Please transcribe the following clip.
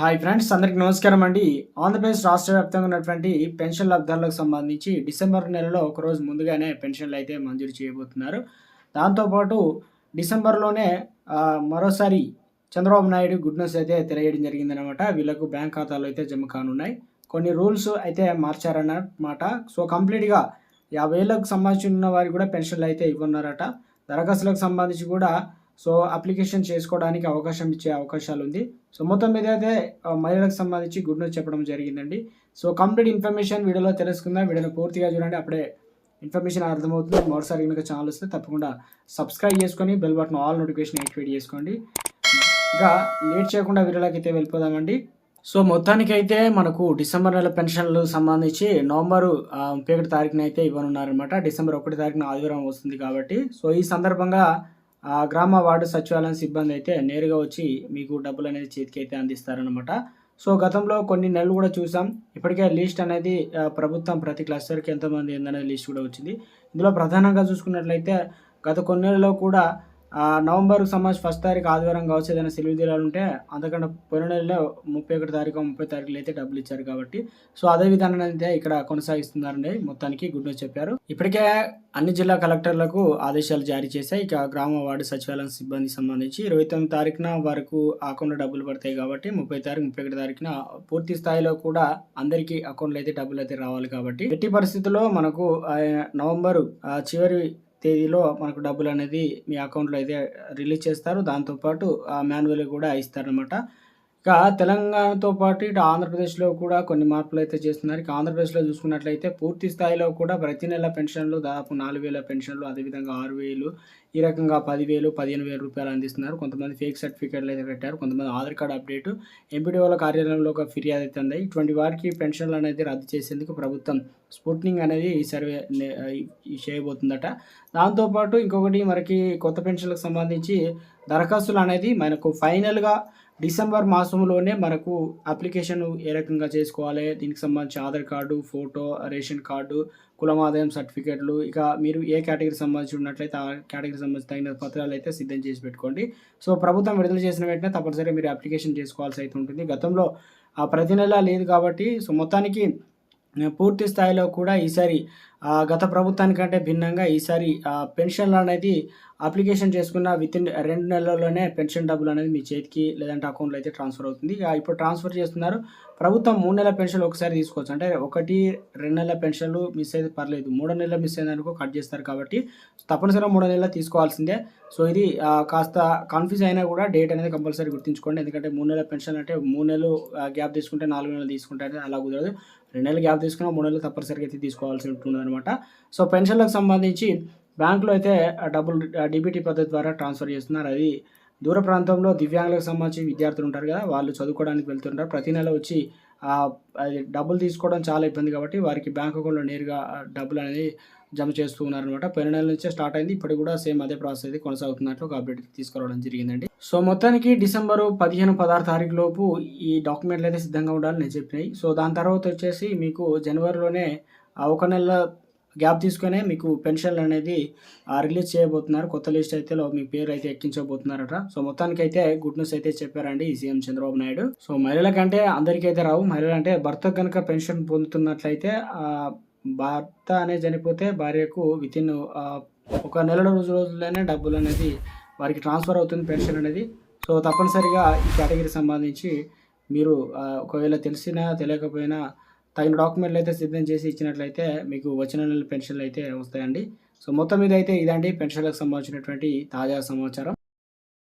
Hi friends అందరికీ నమస్కారం అండి. ఆంధ్రప్రదేశ్ రాష్ట్ర వ్యాప్తంగా ఉన్నటువంటి పెన్షన్ లబ్ధాలకు సంబంధించి డిసెంబర్ నెలలో ఒకరోజు ముందుగానే పెన్షన్లు అయితే మంజూరు చేయబోతున్నారు. దాంతోపాటు డిసెంబర్లోనే మరోసారి చంద్రబాబు నాయుడు గుడ్ న్యూస్ అయితే తెలియడం జరిగిందనమాట వీళ్ళకు బ్యాంక్ ఖాతాలు అయితే జమ కానున్నాయి. కొన్ని రూల్స్ అయితే మార్చారన్నమాట. సో కంప్లీట్గా యాభై ఏళ్ళకు సంబంధించిన వారికి కూడా పెన్షన్లు అయితే ఇవ్వన్నారట దరఖాస్తులకు సంబంధించి కూడా సో అప్లికేషన్ చేసుకోవడానికి అవకాశం ఇచ్చే అవకాశాలు ఉంది. సో మొత్తం మీద అయితే మహిళలకు సంబంధించి గుడ్ న్యూస్ చెప్పడం జరిగిందండి. సో కంప్లీట్ ఇన్ఫర్మేషన్ వీడియోలో తెలుసుకుందాం. వీడియోలో పూర్తిగా చూడండి. అప్పుడే ఇన్ఫర్మేషన్ అర్థమవుతుంది. మరోసారి కనుక ఛానల్ వస్తే తప్పకుండా సబ్స్క్రైబ్ చేసుకొని bell button all notification activate చేసుకోండి. ఇంకా లేట్ చేయకుండా వీడియోలోకి అయితే వెళ్ళిపోదామండి. సో మొత్తానికి అయితే మనకు డిసెంబర్ నెల పెన్షన్లు సంబంధించి నవంబర్ ముప్పై ఒకటి తారీఖున అయితే ఇవ్వనున్నారనమాట డిసెంబర్ ఒకటి తారీఖున ఆదివారం వస్తుంది కాబట్టి. సో ఈ సందర్భంగా గ్రామ వార్డు సచివాలయం సిబ్బంది అయితే నేరుగా వచ్చి మీకు డబ్బులు అనేది చేతికి అయితే అందిస్తారనమాట సో గతంలో కొన్ని నెలలు కూడా చూసాం. ఇప్పటికే లిస్ట్ అనేది ప్రభుత్వం ప్రతి క్లస్టర్కి ఎంతమంది ఏందనేది లిస్ట్ కూడా వచ్చింది. ఇందులో ప్రధానంగా చూసుకున్నట్లయితే గత కొన్ని నెలల్లో కూడా నవంబర్కి సంబంధించి ఫస్ట్ తారీఖు ఆదివారం కావచ్చు ఏదైనా సెలవు దినాలు ఉంటే అంతకంటే పోయిన నెలలో ముప్పై ఒకటి తారీఖు ముప్పై తారీఖులు అయితే డబ్బులు ఇచ్చారు కాబట్టి. సో అదే విధానం అయితే ఇక్కడ కొనసాగిస్తున్నారండి. మొత్తానికి గుడ్ న్యూస్ చెప్పారు. ఇప్పటికే అన్ని జిల్లా కలెక్టర్లకు ఆదేశాలు జారీ చేశాయి. ఇక గ్రామ వార్డు సచివాలయం సిబ్బంది సంబంధించి ఇరవై తొమ్మిది తారీఖున వరకు అకౌంట్లో డబ్బులు పడతాయి కాబట్టి ముప్పై తారీఖు ముప్పై ఒకటి తారీఖున పూర్తి స్థాయిలో కూడా అందరికీ అకౌంట్లో అయితే డబ్బులు అయితే రావాలి కాబట్టి. ఎట్టి పరిస్థితుల్లో మనకు నవంబరు చివరి తేదీలో మనకు డబ్బులు అనేది మీ అకౌంట్లో అయితే రిలీజ్ చేస్తారు. దాంతోపాటు మాన్యువల్గా కూడా ఇస్తారనమాట ఇక తెలంగాణతో పాటు ఇటు ఆంధ్రప్రదేశ్లో కూడా కొన్ని మార్పులు అయితే చేస్తున్నారు. ఇక ఆంధ్రప్రదేశ్లో చూసుకున్నట్లయితే పూర్తి స్థాయిలో కూడా ప్రతి నెల పెన్షన్లు దాదాపు నాలుగు వేల పెన్షన్లు అదేవిధంగా ఆరు వేలు ఈ రకంగా పదివేలు పదిహేను వేల రూపాయలు అందిస్తున్నారు. కొంతమంది ఫేక్ సర్టిఫికేట్లు అయితే పెట్టారు కొంతమంది ఆధార్ కార్డు అప్డేట్ ఎంపీడీఓల కార్యాలయంలో ఒక ఫిర్యాదు అయితే ఉంది ఇటువంటి వారికి పెన్షన్లు అనేది రద్దు చేసేందుకు ప్రభుత్వం స్పుట్నింగ్ అనేది ఈ సర్వే చేయబోతుందట. దాంతోపాటు ఇంకొకటి మనకి కొత్త పెన్షన్లకు సంబంధించి దరఖాస్తులు అనేది మనకు ఫైనల్గా డిసెంబర్ మాసంలోనే మనకు అప్లికేషన్ ఏ రకంగా చేసుకోవాలి? దీనికి సంబంధించి Aadhaar card photo ration card కులం ఆదాయం సర్టిఫికేట్లు ఇక మీరు ఏ కేటగిరీకి సంబంధించి ఉన్నట్లయితే ఆ కేటగిరీకి సంబంధించి తగిన పత్రాలు అయితే సిద్ధం చేసి పెట్టుకోండి. సో ప్రభుత్వం విడుదల చేసిన వెంటనే తప్పనిసరిగా మీరు అప్లికేషన్ చేసుకోవాల్సి అయితే ఉంటుంది. గతంలో ఆ ప్రతి నెల లేదు కాబట్టి సో మొత్తానికి పూర్తి స్థాయిలో కూడా ఈసారి గత ప్రభుత్వానికంటే భిన్నంగా ఈసారి ఆ, పెన్షన్లు అనేది అప్లికేషన్ చేసుకున్న విత్ ఇన్ రెండు నెలల్లోనే పెన్షన్ డబ్బులు అనేది మీ చేతికి లేదంటే అకౌంట్లో అయితే ట్రాన్స్ఫర్ అవుతుంది. ఇక ఇప్పుడు ట్రాన్స్ఫర్ చేస్తున్నారు. ప్రభుత్వం మూడు నెలల పెన్షన్లు ఒకసారి తీసుకోవచ్చు. అంటే ఒకటి రెండు నెలల పెన్షన్లు మిస్ అయితే పర్లేదు. మూడో నెలల మిస్ అయిందనుకో కట్ చేస్తారు కాబట్టి తప్పనిసరిగా మూడో నెలల తీసుకోవాల్సిందే. సో ఇది కాస్త కన్ఫ్యూజ్ అయినా కూడా డేట్ అనేది కంపల్సరీ గుర్తుంచుకోండి. ఎందుకంటే మూడు నెలల పెన్షన్ అంటే మూడు నెలలు గ్యాప్ తీసుకుంటే నాలుగు నెలలు తీసుకుంటే అనేది అలా కుదరదు. రెండు నెలలు గ్యాప్ తీసుకున్నా మూడు నెలలు తప్పనిసరిగా అయితే తీసుకోవాల్సి ఉంటుంది అనమాట సో పెన్షన్లకు సంబంధించి బ్యాంకులో అయితే డబ్బులు డిబిటీ పద్ధతి ద్వారా ట్రాన్స్ఫర్ చేస్తున్నారు. అది దూర ప్రాంతంలో దివ్యాంగులకు సంబంధించి విద్యార్థులు ఉంటారు కదా వాళ్ళు చదువుకోవడానికి వెళ్తుంటారు. ప్రతి నెల వచ్చి అది డబ్బులు తీసుకోవడం చాలా ఇబ్బంది కాబట్టి వారికి బ్యాంక్ అకౌంట్లో నేరుగా డబ్బులు అనేది జమ చేస్తూ ఉన్నారనమాట పోయిన నెల నుంచే స్టార్ట్ అయింది. ఇప్పుడు కూడా సేమ్ అదే ప్రాసెస్ అయితే కొనసాగుతున్నట్లు ఒక అప్డేట్ తీసుకురావడం జరిగిందండి. సో మొత్తానికి డిసెంబర్ పదిహేను పదహారు తారీఖు లోపు ఈ డాక్యుమెంట్లు అయితే సిద్ధంగా ఉండాలని నేను చెప్పినాయి. సో దాని తర్వాత వచ్చేసి మీకు జనవరిలోనే ఒక నెల గ్యాప్ తీసుకునే మీకు పెన్షన్లు అనేది రిలీజ్ చేయబోతున్నారు. కొత్త లిస్ట్ అయితే మీ పేరు అయితే ఎక్కించబోతున్నారట. సో మొత్తానికి అయితే గుడ్ న్యూస్ అయితే చెప్పారండి ఈ సీఎం చంద్రబాబు నాయుడు. సో మహిళలకంటే అందరికైతే రావు. మహిళలు అంటే భర్త కనుక పెన్షన్ పొందుతున్నట్లయితే భర్త అనేది చనిపోతే భార్యకు వితిన్ ఒక నెల రోజు రోజుల్లోనే డబ్బులు అనేది వారికి ట్రాన్స్ఫర్ అవుతుంది పెన్షన్ అనేది. సో తప్పనిసరిగా ఈ కేటగిరీ సంబంధించి మీరు ఒకవేళ తెలిసినా తెలియకపోయినా తగిన డాక్యుమెంట్లు అయితే సిద్ధం చేసి ఇచ్చినట్లయితే మీకు వచ్చిన నెల పెన్షన్లు అయితే వస్తాయండి. సో మొత్తం మీద అయితే ఇదండి పెన్షన్లకు సంబంధించినటువంటి తాజా సమాచారం.